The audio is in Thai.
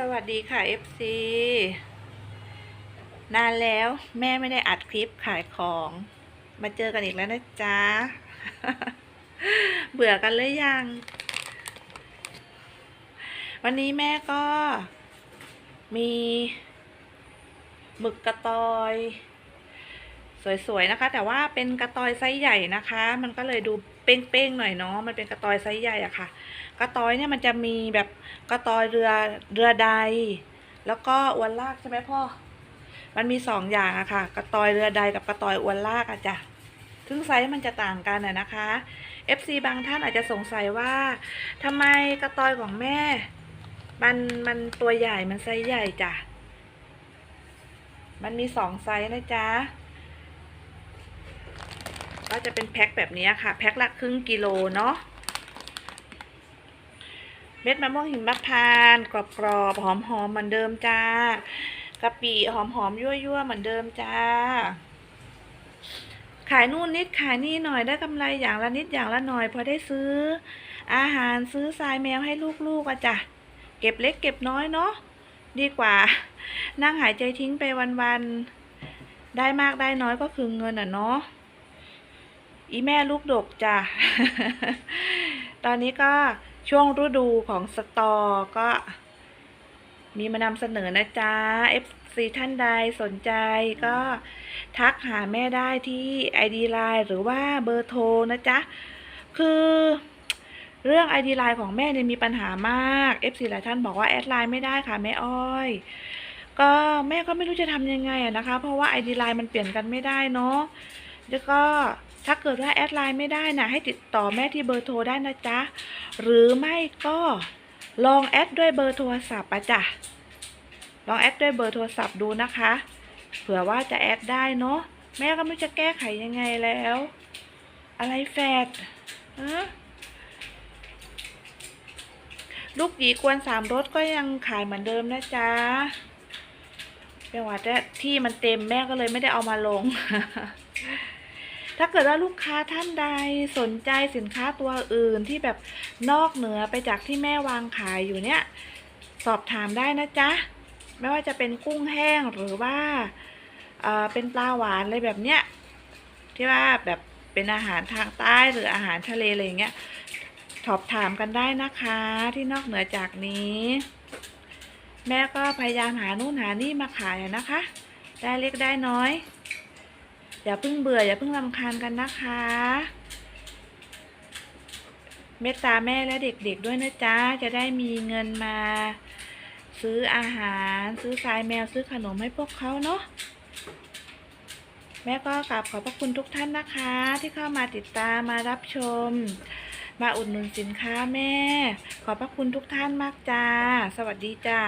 สวัสดีค่ะ FC นานแล้วแม่ไม่ได้อัดคลิปขายของ มาเจอกันอีกแล้วนะจ๊ะ เบื่อกันเลยยัง วันนี้แม่ก็มีหมึกกระตอย สวยๆนะคะ แต่ว่าเป็นกระตอยไซส์ใหญ่นะคะ มันก็เลยดูเป้งๆหน่อยเนาะมันเป็นกระตอยไซส์ใหญ่อะค่ะ กระตอยเนี่ยมันจะมีแบบกระตอยเรือเรือใด แล้วก็อวนลากใช่ไหมพ่อมันมีสองอย่างอะค่ะ กระตอยเรือใดกับกระตอยอวนลากอะจ้ะซึ่งไซส์มันจะต่างกันอะนะคะ FC บางท่านอาจจะสงสัยว่าทำไมกระตอยของแม่ มันมันตัวใหญ่มันไซส์ใหญ่จ้ะมันมีสองไซส์นะจ๊ะ ก็จะเป็นแพ็คแบบนี้ค่ะ แพ็คละครึ่งกิโลเนาะเม็ดมะม่วงหิมพานต์กรอบๆหอมๆเหมือนเดิมจ้ากะปิหอมๆยั่วๆเหมือนเดิมจ้า ขายนู่นนิดขายนี่หน่อยได้กำไรอย่างละนิดอย่างละหน่อยพอได้ซื้อ อาหารซื้อทรายแมวให้ลูกๆอะจ้ะเก็บเล็กเก็บน้อยเนาะดีกว่า นั่งหายใจทิ้งไปวันๆได้มากได้น้อยก็คือเงินอะเนาะ อีแม่ลูกดกจ้ะ ตอนนี้ก็ช่วงฤดูของสตอก็ มีมานำเสนอนะจ๊ะ FC ท่านใดสนใจก็ทักหาแม่ได้ที่ ID Line หรือว่าเบอร์โทรนะจ๊ะ คือเรื่อง ID Line ของแม่เนี่ยมีปัญหามาก FC หลายท่านบอกว่าแอดไลน์ไม่ได้ค่ะแม่อ้อย ก็แม่ก็ไม่รู้จะทำยังไงอะนะคะ เพราะว่า ID Line มันเปลี่ยนกันไม่ได้เนาะแล้วก็ ถ้าเกิดว่าแอดไลน์ไม่ได้นะให้ติดต่อแม่ที่เบอร์โทรได้นะจ๊ะ หรือไม่ก็ลองแอดด้วยเบอร์โทรศัพท์อะจ้ะ ลองแอดด้วยเบอร์โทรศัพท์ดูนะคะ เผื่อว่าจะแอดได้เนาะ แม่ก็ไม่จะแก้ไขยังไงแล้ว อะไรแฟดลูกหยีกวนสามรสก็ยังขายเหมือนเดิมนะจ๊ะเป็นว่าแต่ที่มันเต็มแม่ก็เลยไม่ได้เอามาลง ถ้าเกิดว่าลูกค้าท่านใดสนใจสินค้าตัวอื่นที่แบบนอกเหนือไปจากที่แม่วางขายอยู่เนี่ย สอบถามได้นะจ๊ะ ไม่ว่าจะเป็นกุ้งแห้งหรือว่าเเป็นปลาหวานอะไรแบบเนี้ยที่ว่าแบบเป็นอาหารทางใต้หรืออาหารทะเลอะไรอย่างเงี้ยสอบถามกันได้นะคะที่นอกเหนือจากนี้ แม่ก็พยายามหานู่นหานี่มาขายนะคะ ได้เล็กได้น้อย อย่าเพิ่งเบื่ออย่าเพิ่งรำคาญกันนะคะ เมตตาแม่และเด็กๆด้วยนะจ๊ะ จะได้มีเงินมา ซื้ออาหาร ซื้อทรายแมวซื้อขนมให้พวกเขาเนาะแม่ก็กราบขอบพระคุณทุกท่านนะคะ ที่เข้ามาติดตามมารับชม มาอุดหนุนสินค้าแม่ ขอบพระคุณทุกท่านมากจ้า สวัสดีจ้า